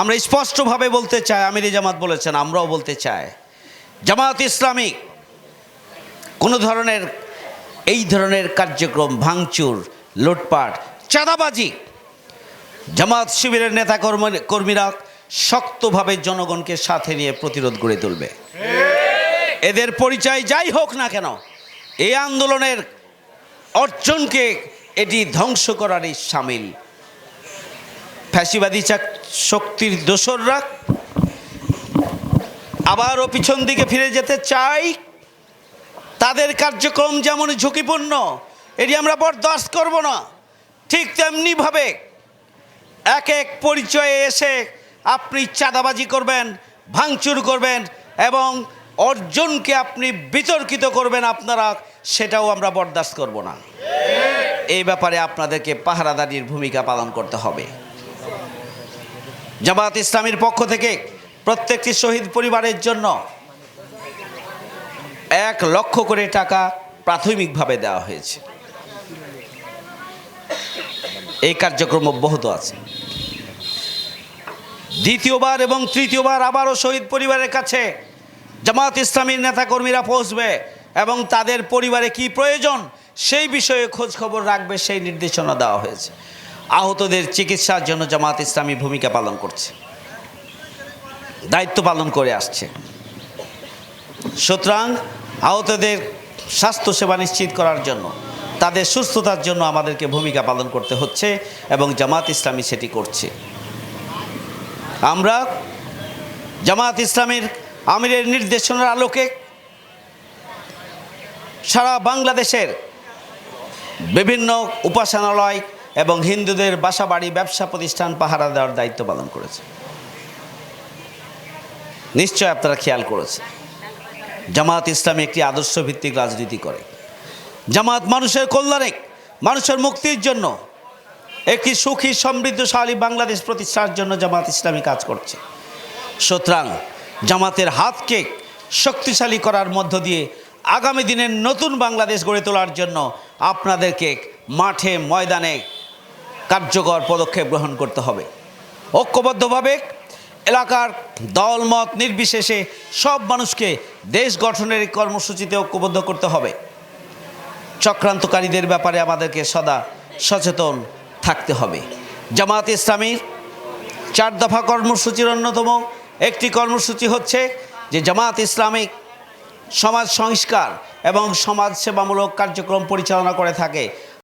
আমরা স্পষ্টভাবে বলতে চাই, আমিরি জামাত বলেছেন, আমরাও বলতে চাই জামাত ইসলামিক কোনো ধরনের, এই ধরনের কার্যক্রম ভাঙচুর, লুটপাট, চাঁদাবাজি জামাত শিবিরের নেতা কর্মীরা শক্তভাবে জনগণকে সাথে নিয়ে প্রতিরোধ গড়ে তুলবে। এদের পরিচয় যাই হোক না কেন, এই আন্দোলনের অর্জনকে এটি ধ্বংস করারই সামিল। ফ্যাসিবাদী শক্তির দোসররা আবারও পিছন দিকে ফিরে যেতে চাই। তাদের কার্যক্রম যেমন ঝুঁকিপূর্ণ, এটি আমরা বরদাস্ত করব না। ঠিক তেমনিভাবে এক এক পরিচয়ে এসে আপনি চাঁদাবাজি করবেন, ভাঙচুর করবেন এবং অর্জনকে আপনি বিতর্কিত করবেন আপনারা, সেটাও আমরা বরদাস্ত করব না। এই ব্যাপারে আপনাদেরকে পাহারাদারির ভূমিকা পালন করতে হবে। জামাত ইসলামীর পক্ষ থেকে প্রত্যেকটি শহীদ পরিবারের জন্য এক লক্ষ করে টাকা প্রাথমিকভাবে দেওয়া হয়েছে। এই কার্যক্রম অব্যাহত আছে। দ্বিতীয়বার এবং তৃতীয়বার আবারও শহীদ পরিবারের কাছে জামাত ইসলামীর নেতাকর্মীরা পৌঁছবে এবং তাদের পরিবারে কি প্রয়োজন সেই বিষয়ে খোঁজ খবর রাখবে সেই নির্দেশনা দেওয়া হয়েছে। আহতদের চিকিৎসার জন্য জামাত ইসলামী ভূমিকা পালন করছে। দায়িত্ব পালন করে আসছে। সুতরাং আহতদের স্বাস্থ্যসেবা নিশ্চিত করার জন্য, তাদের সুস্থতার জন্য আমাদেরকে ভূমিকা পালন করতে হচ্ছে এবং জামাত ইসলামী সেটি করছে। আমরা জামাত ইসলামের আমিরের নির্দেশনার আলোকে সারা বাংলাদেশের বিভিন্ন উপাসনালয় এবং হিন্দুদের বাসাবাড়ি, ব্যবসা প্রতিষ্ঠান, পাহারা দেওয়ার দায়িত্ব পালন করেছে। নিশ্চয় আপনারা খেয়াল করেছে জামাত ইসলামী একটি আদর্শ ভিত্তিক রাজনীতি করে। জামাত মানুষের কল্যাণে, মানুষের মুক্তির জন্য একটি সুখী, সমৃদ্ধশালী বাংলাদেশ প্রতিষ্ঠার জন্য জামাত ইসলামী কাজ করছে। সুতরাং জামাতের হাতকে শক্তিশালী করার মধ্য দিয়ে আগামী দিনের নতুন বাংলাদেশ গড়ে তোলার জন্য আপনাদেরকে মাঠে, ময়দানে কার্যকর পদক্ষেপ গ্রহণ করতে হবে। ঐক্যবদ্ধভাবে এলাকার দলমত নির্বিশেষে সব মানুষকে দেশ গঠনের কর্মসূচিতে ঐক্যবদ্ধ করতে হবে। চক্রান্তকারীদের ব্যাপারে আমাদেরকে সদা সচেতন থাকতে হবে। জামাত ইসলামীর চার দফা কর্মসূচির অন্যতম একটি কর্মসূচি হচ্ছে যে জামাত ইসলামিক সমাজ সংস্কার এবং সমাজ সেবামূলক কার্যক্রম পরিচালনা করে থাকে